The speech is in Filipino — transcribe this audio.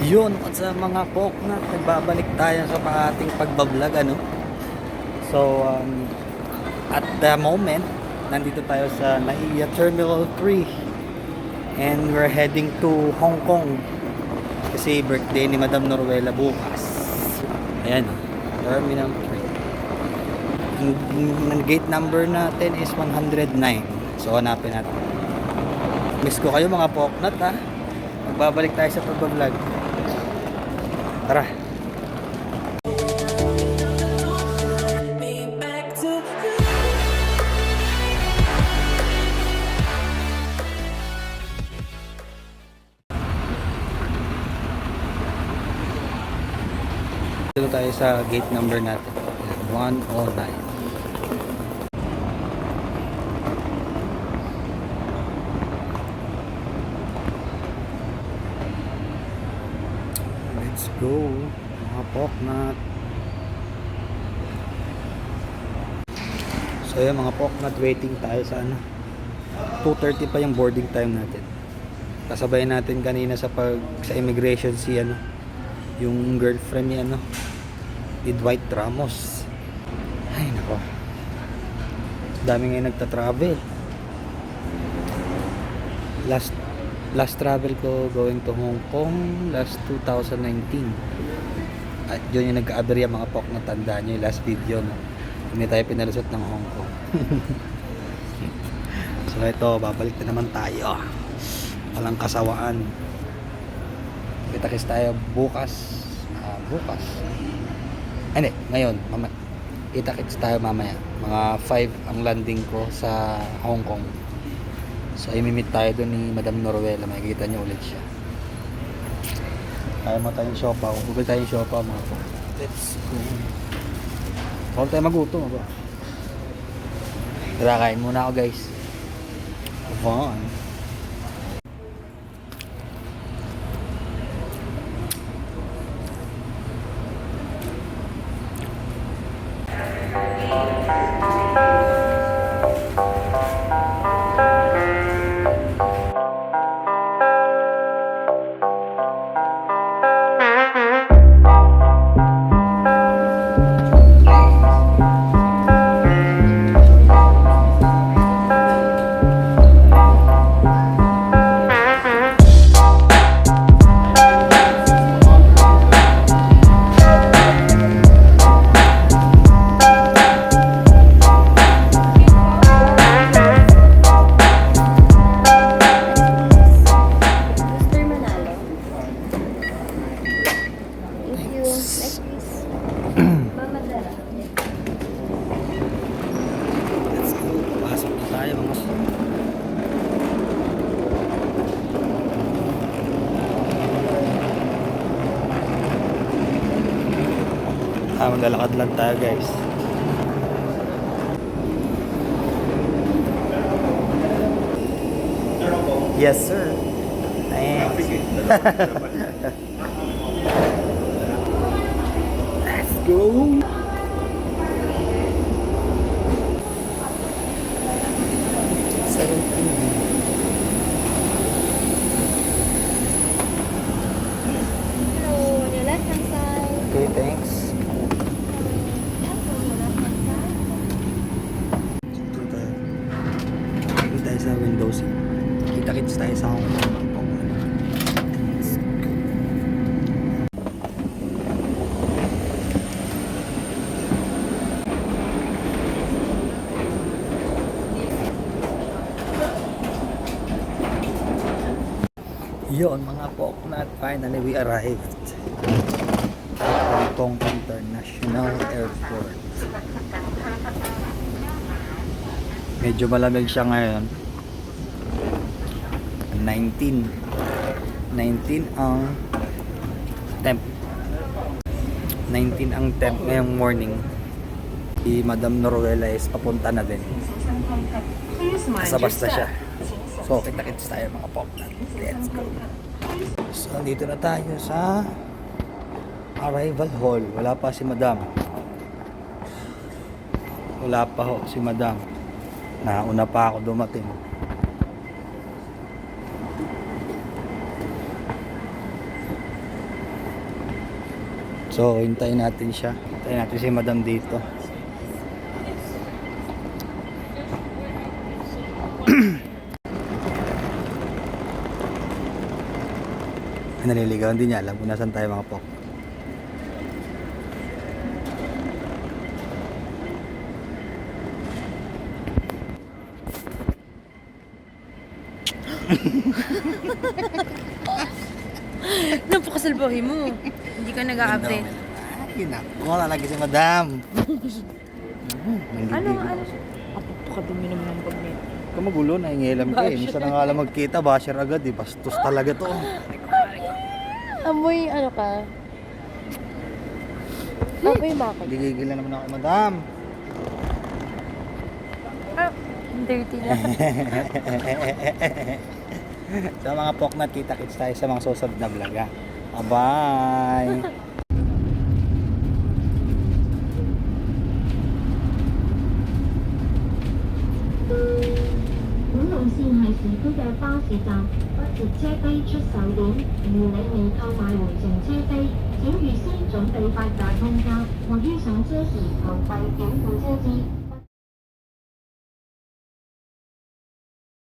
Yun, at sa mga poknat, nagbabalik tayo sa ating pagbablog, ano? So, um, at the moment, nandito tayo sa NAIA Terminal 3 and we're heading to Hong Kong kasi birthday ni Madam Noruela bukas. Ayan, Terminal 3. Ang, ang gate number natin is 109. So, hanapin natin. Miss ko kayo mga poknat, ha? Magbabalik tayo sa pagbablog. Tara. Dito tayo sa gate number natin. 109. Let's go. Mga poknat. So yun mga poknat, waiting tayo sa ano. 2.30 pa yung boarding time natin. Kasabay natin kanina sa pag sa immigration si ano yung girlfriend ni ano ni Dwight Ramos. Ay nako. Dami ngayon nagta-travel. Last last travel ko going to Hong Kong last 2019 at yun yung nagka-aberya mga pok na tandaan nyo yung last video no? hindi tayo pinalusot ng Hong Kong. So ito babalik na naman tayo. Walang kasawaan. Kita-kis tayo bukas. Ah, bukas. Ay, hindi ngayon mama, kita-kits tayo mamaya. Mga 5 ang landing ko sa Hong Kong So, imimit tayo doon ni Madam Noruela. Makikita niyo ulit siya. Kaya mo tayong siopaw. Bubili tayong siopaw mga po. Let's go. Huwag tayo magutom. Tara, kain muna ako guys. Fun. Let's go. Pasok na tayo Ah, maglalakad lang tayo guys. Yes, sir. Thanks. Go. Okay, thanks. Dito tayo. Dito tayo sa window seat. Kita-kits tayo sa Hong Yun mga poknat, finally we arrived. Hong Kong International Airport. Medyo malamig siya ngayon. 19. 19 ang temp. 19 ang temp ngayong morning. Si Madam Noruela is papunta na din. Sa basta siya. So, kita-kits tayo mga pop. Let's go. So, dito na tayo sa arrival hall. Wala pa si Madam. Wala pa ho si Madam. Nauna pa ako dumating. So, hintayin natin siya. Hintayin natin si madam dito. Naliligaw, hindi niya alam kung nasan tayo mga pok. Napakasalbahe mo. Hindi ka nag-a-update. Ay, nako, lalagi si madam. Ano, ano? Apapakadumi naman ng bag niya. Kung magulo, nahingilam ka eh. Minsan na nga lang magkita, basher agad eh. Bastos talaga to. Amoy, ano ka? Amoy makit. Gigigil na naman ako, madam. Ah, dirty na. sa mga poknat, kita-kits tayo sa mga susunod na vlog ha. Bye! 本路線係市區嘅巴士站，不設車飛出售點。如你未購買回程車飛，請預先準備八達通卡或於上車時投幣繳付車資。